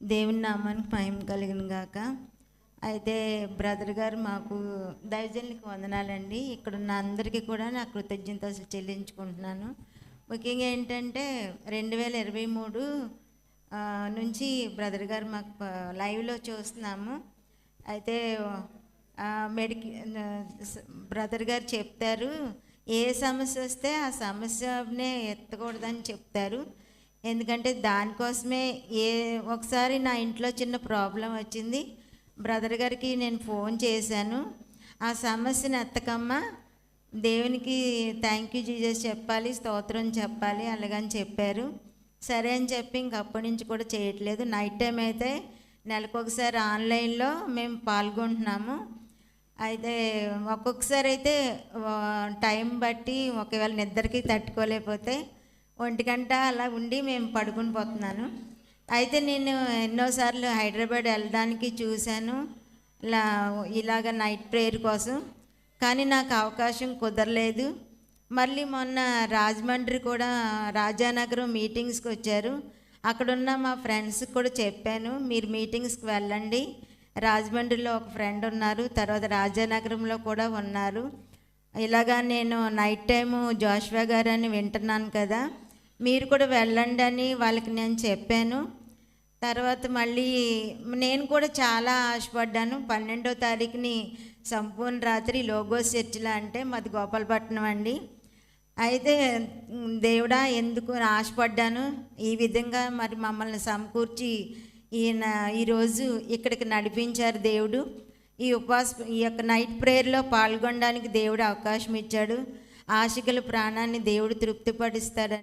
దేవుని నామానికి భయం కలిగిన గాక. అయితే బ్రదర్ గారు మాకు దైవజనులకి వందనాలండి. ఇక్కడ ఉన్న అందరికీ కూడా నా కృతజ్ఞతలు చెల్లించుకుంటున్నాను. ముఖ్యంగా ఏంటంటే రెండు వేల ఇరవై మూడు నుంచి బ్రదర్ గారు మాకు లైవ్లో చూస్తున్నాము. అయితే మెడికి బ్రదర్ గారు చెప్తారు ఏ సమస్య వస్తే ఆ సమస్యనే ఎత్తకూడదని చెప్తారు. ఎందుకంటే దానికోసమే ఏ ఒకసారి నా ఇంట్లో చిన్న ప్రాబ్లం వచ్చింది. బ్రదర్ గారికి నేను ఫోన్ చేశాను. ఆ సమస్యను ఎత్తకమ్మా దేవునికి థ్యాంక్ యూ జీజస్ చెప్పాలి స్తోత్రం చెప్పాలి అలాగని చెప్పారు. సరే అని చెప్పి ఇంకప్పటి నుంచి కూడా చేయట్లేదు. నైట్ టైం అయితే నెలకు ఒకసారి ఆన్లైన్లో మేము పాల్గొంటున్నాము. అయితే ఒక్కొక్కసారి అయితే టైం బట్టి ఒకవేళ నిద్రకి తట్టుకోలేకపోతే ఒంటి గంట అలా ఉండి మేము పడుకుని పోతున్నాను. అయితే నేను ఎన్నోసార్లు హైదరాబాద్ వెళ్ళడానికి చూశాను. ఇలా ఇలాగ నైట్ ప్రేయర్ కోసం. కానీ నాకు అవకాశం కుదరలేదు. మళ్ళీ మొన్న రాజమండ్రి కూడా రాజానగరం మీటింగ్స్కి వచ్చారు. అక్కడున్న మా ఫ్రెండ్స్కి కూడా చెప్పాను మీరు మీటింగ్స్కి వెళ్ళండి. రాజమండ్రిలో ఒక ఫ్రెండ్ ఉన్నారు తర్వాత రాజానగరంలో కూడా ఉన్నారు. ఇలాగా నేను నైట్ టైము జోష్వా గారు అని వింటున్నాను కదా. మీరు కూడా వెళ్ళండి అని వాళ్ళకి నేను చెప్పాను. తర్వాత మళ్ళీ నేను కూడా చాలా ఆశపడ్డాను. పన్నెండో తారీఖుని సంపూర్ణ రాత్రి లోగోస్ చర్చిలా అంటే మాది గోపాలపట్నం అండి. అయితే దేవుడా ఎందుకు ఆశపడ్డాను? ఈ విధంగా మరి మమ్మల్ని సమకూర్చి ఈయన ఈరోజు ఇక్కడికి నడిపించారు దేవుడు. ఈ ఉపవాస ఈ యొక్క నైట్ ప్రేయర్లో పాల్గొనడానికి దేవుడు అవకాశం ఇచ్చాడు. ఆశగల ప్రాణాన్ని దేవుడు తృప్తిపడిస్తాడని